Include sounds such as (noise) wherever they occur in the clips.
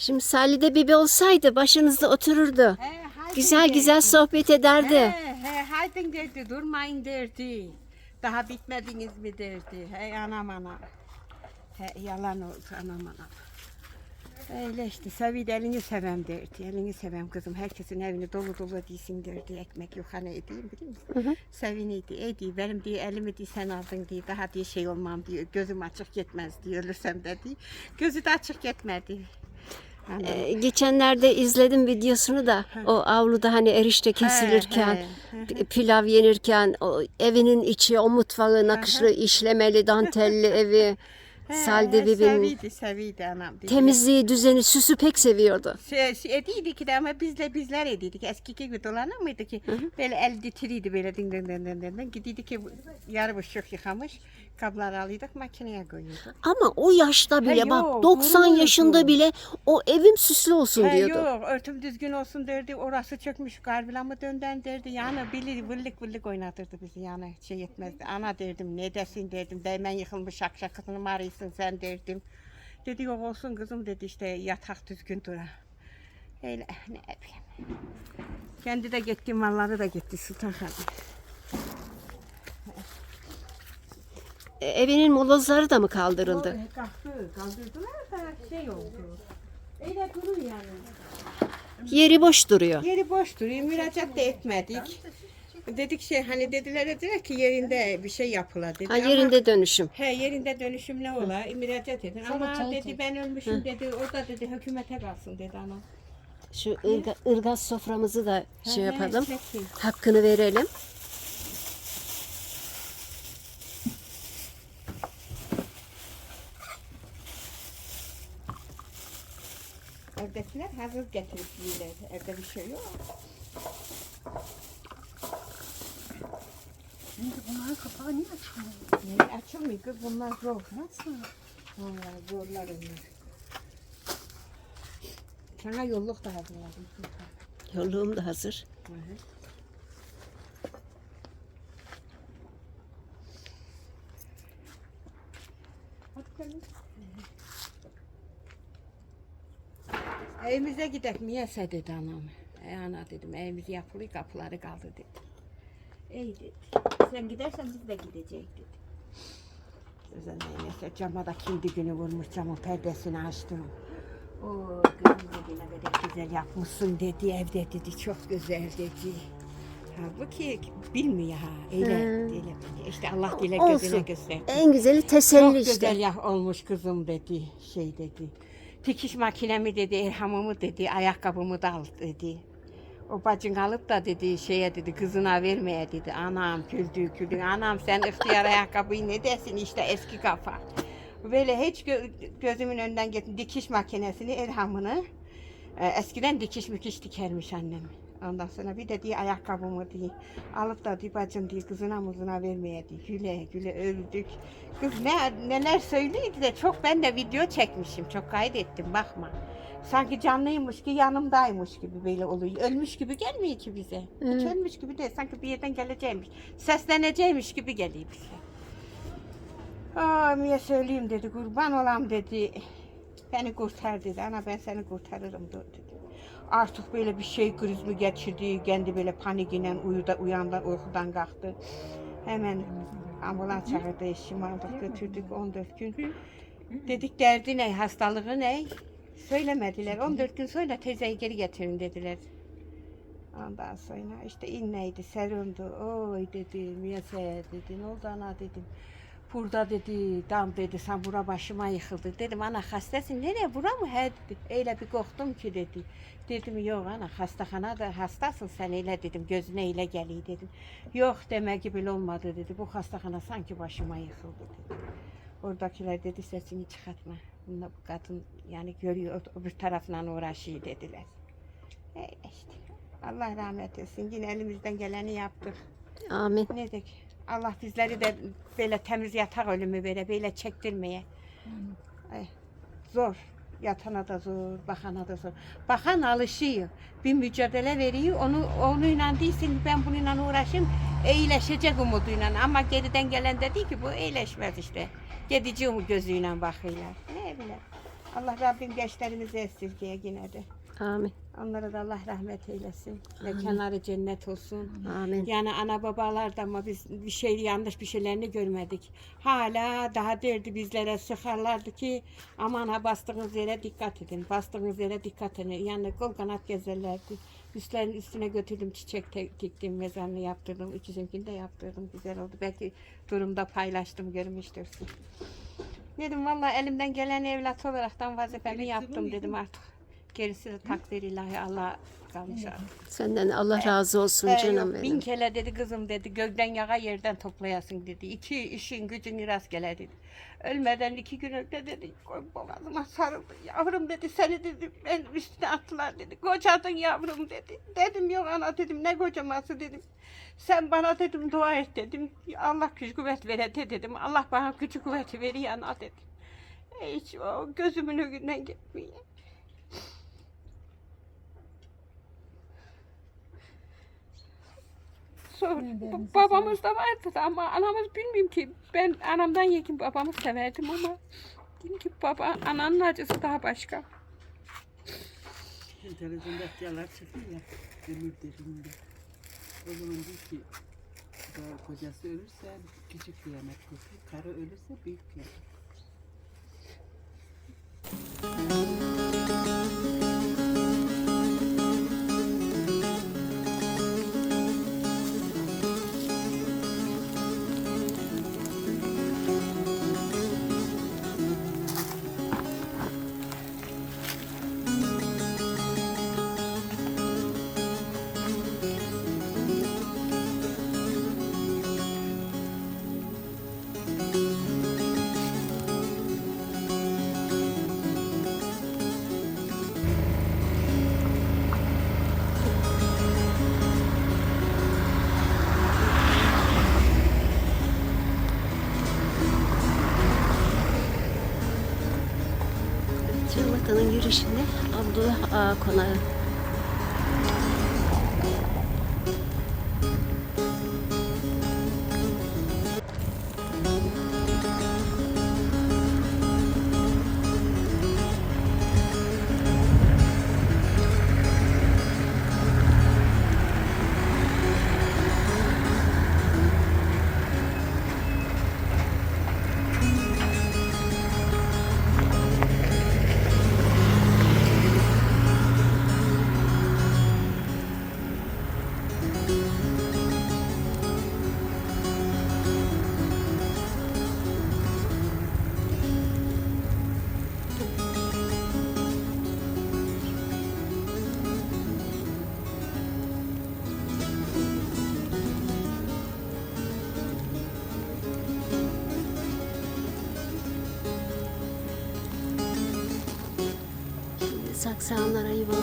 Şimdi Salide Bibi olsaydı başınızda otururdu. He, Güzel derdi. güzel sohbet ederdi. He, he, haydi derdi, durmayın derdi. Daha bitmediniz mi derdi. Hey anam anam. He, yalan oldu anam anam. Öyle işte Sevid elini sevem derdi. Elini sevem kızım. Herkesin evini dolu dolu değilsin derdi. Ekmek yok hani edeyim biliyor musun? Seviniydi. Ey diye benim diye elimi diye sen aldın diye daha diye şey olmam diyor. Gözüm açık gitmez diye ölürsem de diye. Gözü de açık gitmedi. Ee, geçenlerde izledim videosunu da o avluda hani erişte kesilirken, he, pi- pilav yenirken, o evinin içi, o mutfağı nakışlı, işlemeli, dantelli (laughs) evi. He, Seviydi, seviydi anam. temizliği, düzeni, süsü pek seviyordu. Şey, şey ediydik de ama bizle bizler ediydik. Eski gibi dolanır mıydı ki? Böyle el titriydi böyle din din din din din. Gidiydik ki yarı buçuk yıkamış. Kabları alıyorduk makineye koyuyorduk. Ama o yaşta bile Ha, bak yok, 90 gururdu. yaşında bile o evim süslü olsun He, diyordu. yok örtüm düzgün olsun derdi. Orası çökmüş garbila mı dönden derdi. Yani bilir vırlık vırlık oynatırdı bizi yani şey etmezdi. Ana derdim ne desin derdim. Değmen yıkılmış şakşakısını mı arıyorsun sen derdim. Dedi yok olsun kızım dedi işte yatak düzgün dura. Öyle ne bileyim. Kendi de gitti malları da gitti Sultan Hanım. Evinin molozları da mı kaldırıldı? Kalktı, kaldırdılar da şey oldu. Öyle yani. Yeri boş duruyor. Yeri boş duruyor, müracaat da etmedik. Dedik şey hani dediler dediler ki yerinde bir şey yapıla dedi. Ha Ama- yerinde dönüşüm. He yerinde dönüşümle ola, müracaat edin. Ama dedi ben ölmüşüm dedi, orada dedi hükümete kalsın dedi ana. Şu ırga, ırgaz soframızı da şey yapalım. Hakkını verelim. Evdekiler hazır getirip yiyorlar. Evde bir şey yok. Şimdi bunların kapağı niye açılmıyor? Ne açılmıyor kız bunlar zor. Nasıl? Vallahi zorlar onlar. Sana yolluk da hazırladım. Yolluğum da hazır. Hı hı. Evimize gidek mi yese dedi anam. E ana dedim evimiz yapılıyor kapıları kaldı dedi. İyi dedi. Sen gidersen biz de gidecek dedi. Özel neyse cama da kilidi günü vurmuş camın perdesini açtım. O kızım dedi ne kadar güzel yapmışsın dedi evde dedi çok güzel dedi. Halbuki bilmiyor ha öyle, öyle biliyor. İşte Allah dile gözüne Olsun. gösterdi. En güzeli Çok teselli güzel işte. ya olmuş kızım dedi şey dedi. Dikiş makinemi dedi, erhamımı dedi, ayakkabımı da al dedi. O bacın alıp da dedi şeye dedi kızına vermeye dedi. Anam güldü güldü. Anam sen ihtiyar ayakkabıyı ne desin işte eski kafa. Böyle hiç gö- gözümün önünden gittim dikiş makinesini, erhamını. Ee, eskiden dikiş mükiş dikermiş annem. Ondan sonra bir de diye ayakkabımı diye alıp da diye bacım diye kızına muzuna vermeye diye güle güle öldük. Kız ne neler söylüyordu da çok ben de video çekmişim çok kaydettim bakma. Sanki canlıymış ki yanımdaymış gibi böyle oluyor. Ölmüş gibi gelmiyor ki bize. Hiç ölmüş gibi değil. Sanki bir yerden geleceğimiş. Sesleneceğimiş gibi geliyor bize. Aa, niye söyleyeyim dedi. Kurban olam dedi. Beni kurtar dedi. Ana ben seni kurtarırım dedi. Artık böyle bir şey krizmi geçirdi. Kendi böyle panikle uyuda, uyandı, uykudan kalktı. Hemen ambulans çağırdı, eşimi aldık götürdük 14 gün. Dedik derdi ne, hastalığı ne? Söylemediler. 14 gün sonra teyzeyi geri getirin dediler. Ondan sonra işte inneydi, serumdu. Oy dedim, yese dedi, ne oldu ana dedim. Burada dedi, dam dedi, sen bura başıma yıkıldı. Dedim, ana hastasın, nereye, bura mı? He dedi, öyle bir korktum ki dedi. Dedim, yok ana, hastahanada hastasın sen öyle dedim, gözüne öyle geliyor dedim. Yok demek ki bile olmadı dedi, bu hastahana sanki başıma yıkıldı dedi. Oradakiler dedi, sesini çıkartma. Bunlar bu kadın yani görüyor, öbür tarafından uğraşıyor dediler. Öyle işte. Allah rahmet etsin. Yine elimizden geleni yaptık. Amin. Ne dedik? Allah bizleri de böyle temiz yatak ölümü böyle böyle çektirmeye. Ay, zor. Yatana da zor, bakana da zor. Bakan alışıyor. Bir mücadele veriyor. Onu onunla değilsin ben bununla uğraşayım. iyileşecek umuduyla. Ama geriden gelen de değil ki bu iyileşmez işte. Gidici umut gözüyle bakıyorlar. Ne bileyim. Allah Rabbim gençlerimizi esirgeye yine de. Amin. Onlara da Allah rahmet eylesin. Mekanları cennet olsun. Amin. Yani ana babalar da ama biz bir şey yanlış bir şeylerini görmedik. Hala daha derdi bizlere sıkarlardı ki aman ha bastığınız yere dikkat edin. Bastığınız yere dikkat edin. Yani kol kanat gezerlerdi. Üstlerin üstüne götürdüm çiçek te- diktim mezarını yaptırdım. İkisinkini de yaptırdım. Güzel oldu. Belki durumda paylaştım görmüştürsün. Dedim vallahi elimden gelen evlat olaraktan vazifemi yaptım dedim artık. Gerisi de takdir ilahi Allah kalmış artık. Senden Allah razı olsun He, canım yok, benim. bin kere dedi kızım dedi gökten yağa yerden toplayasın dedi. İki işin gücün rastgele dedi. Ölmeden iki gün önce dedi koy boğazıma sarıldı. Yavrum dedi seni dedi ben üstüne attılar dedi. Kocadın yavrum dedi. Dedim yok ana dedim ne kocaması dedim. Sen bana dedim dua et dedim. Allah güç kuvvet verete dedim. Allah bana güç kuvveti veriyor ana dedim. Hiç o gözümün önünden gitmiyor. Babamız da vardı da ama anamız bilmiyorum ki. Ben anamdan yekin babamı severdim ama dedim ki baba ananın acısı daha başka. Televizyonda ihtiyarlar çıkıyor ya, ömür dediğinde. O zaman diyor ki, kocası ölürse küçük kıyamet kopuyor, karı ölürse büyük kıyamet. Girişinde Abdullah Ağa Konağı. Saksanlara yuva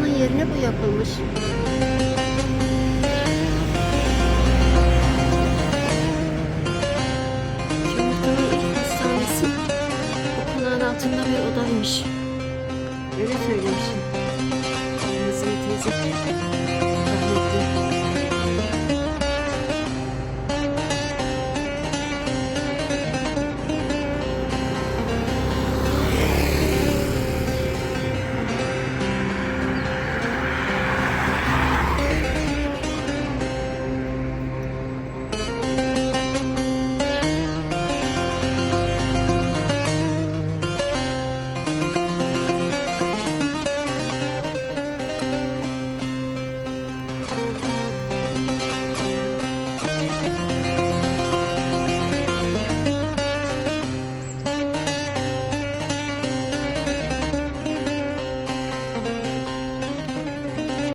Onun yerine bu yapılmış. İlk hastanesi okulların altında bir odaymış. Öyle söylemişim. Nazmi teyze.